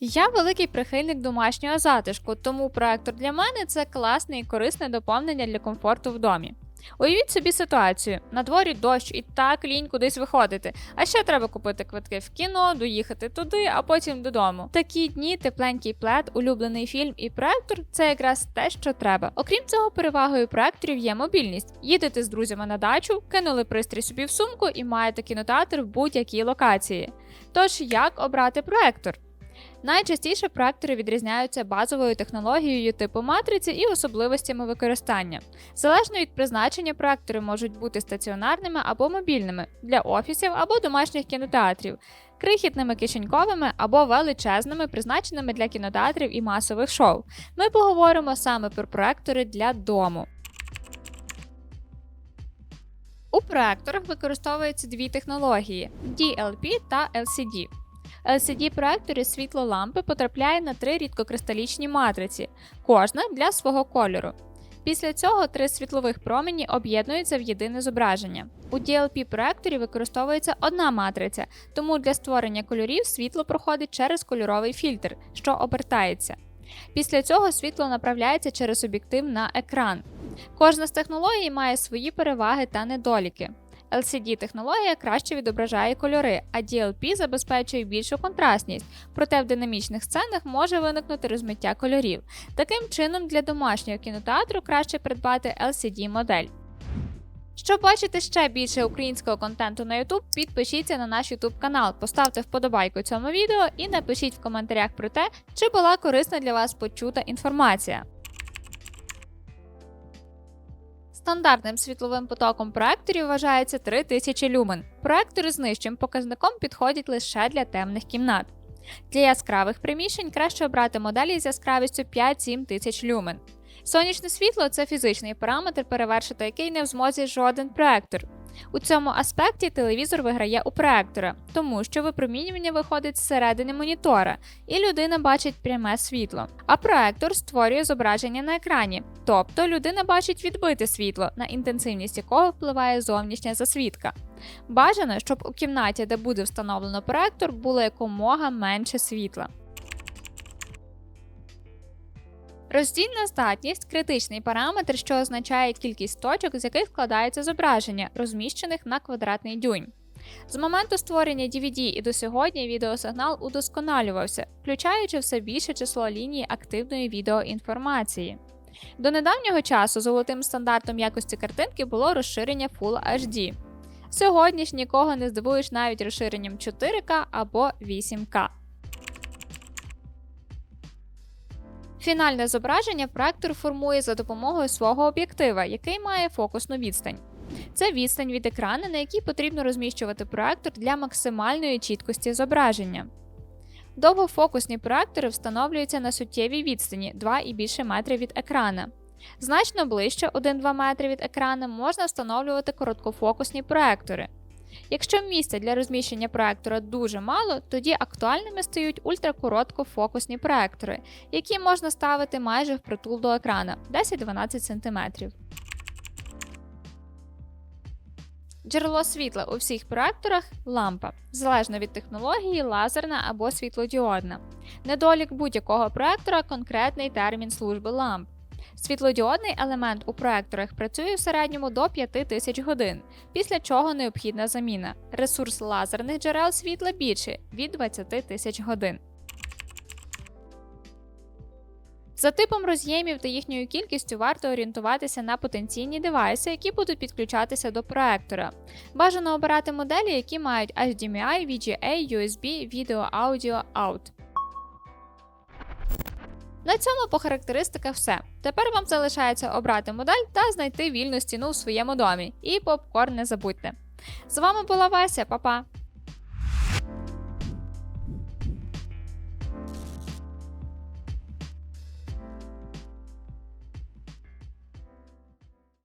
Я великий прихильник домашнього затишку, тому проектор для мене це класне і корисне доповнення для комфорту в домі. Уявіть собі ситуацію: на дворі дощ і так лінь кудись виходити. А ще треба купити квитки в кіно, доїхати туди, а потім додому. Такі дні, тепленький плед, улюблений фільм і проектор це якраз те, що треба. Окрім цього, перевагою проекторів є мобільність. Їдете з друзями на дачу, кинули пристрій собі в сумку і маєте кінотеатр в будь-якій локації. Тож як обрати проектор? Найчастіше проектори відрізняються базовою технологією типу матриці і особливостями використання. Залежно від призначення, проектори можуть бути стаціонарними або мобільними для офісів або домашніх кінотеатрів, крихітними кишеньковими або величезними, призначеними для кінотеатрів і масових шоу. Ми поговоримо саме про проектори для дому. У проекторах використовуються дві технології DLP та LCD. LCD-проектори світлолампи потрапляє на три рідкокристалічні матриці, кожна для свого кольору. Після цього три світлових промені об'єднуються в єдине зображення. У DLP-проекторі використовується одна матриця, тому для створення кольорів світло проходить через кольоровий фільтр, що обертається. Після цього світло направляється через об'єктив на екран. Кожна з технологій має свої переваги та недоліки. LCD-технологія краще відображає кольори, а DLP забезпечує більшу контрастність, проте в динамічних сценах може виникнути розмиття кольорів. Таким чином, для домашнього кінотеатру краще придбати LCD-модель. Щоб бачити ще більше українського контенту на YouTube, підпишіться на наш YouTube канал, поставте вподобайку цьому відео і напишіть в коментарях про те, чи була корисна для вас почута інформація. Стандартним світловим потоком проекторів вважається 3000 люмен. Проектори з нижчим показником підходять лише для темних кімнат. Для яскравих приміщень краще обрати моделі з яскравістю 5-7 тисяч люмен. Сонячне світло це фізичний параметр, перевершити який не в змозі жоден проектор. У цьому аспекті телевізор виграє у проектора, тому що випромінювання виходить зсередини монітора, і людина бачить пряме світло. А проектор створює зображення на екрані, тобто людина бачить відбите світло, на інтенсивність якого впливає зовнішня засвітка. Бажано, щоб у кімнаті, де буде встановлено проектор, було якомога менше світла. Роздільна здатність критичний параметр, що означає кількість точок, з яких складається зображення, розміщених на квадратний дюйм. З моменту створення DVD і до сьогодні відеосигнал удосконалювався, включаючи все більше число ліній активної відеоінформації. До недавнього часу золотим стандартом якості картинки було розширення Full HD. Сьогодні ж нікого не здивуєш навіть розширенням 4К або 8К. Фінальне зображення проектор формує за допомогою свого об'єктива, який має фокусну відстань. Це відстань від екрану, на якій потрібно розміщувати проектор для максимальної чіткості зображення. Довгофокусні проектори встановлюються на суттєвій відстані 2 і більше метрів від екрана. Значно ближче 1-2 метри від екрана можна встановлювати короткофокусні проектори. Якщо місця для розміщення проектора дуже мало, тоді актуальними стають ультракороткофокусні проектори, які можна ставити майже впритул до екрана 10-12 см. Джерело світла у всіх проекторах лампа, залежно від технології, лазерна або світлодіодна. Недолік будь-якого проектора конкретний термін служби ламп. Світлодіодний елемент у проекторах працює в середньому до 5000 годин, після чого необхідна заміна. Ресурс лазерних джерел світла більший від 20 тисяч годин. За типом роз'ємів та їхньою кількістю варто орієнтуватися на потенційні девайси, які будуть підключатися до проектора. Бажано обирати моделі, які мають HDMI, VGA, USB, відео, аудіо, out. На цьому по характеристиках все. Тепер вам залишається обрати модель та знайти вільну стіну у своєму домі. І попкорн не забудьте. З вами була Вася, па-па!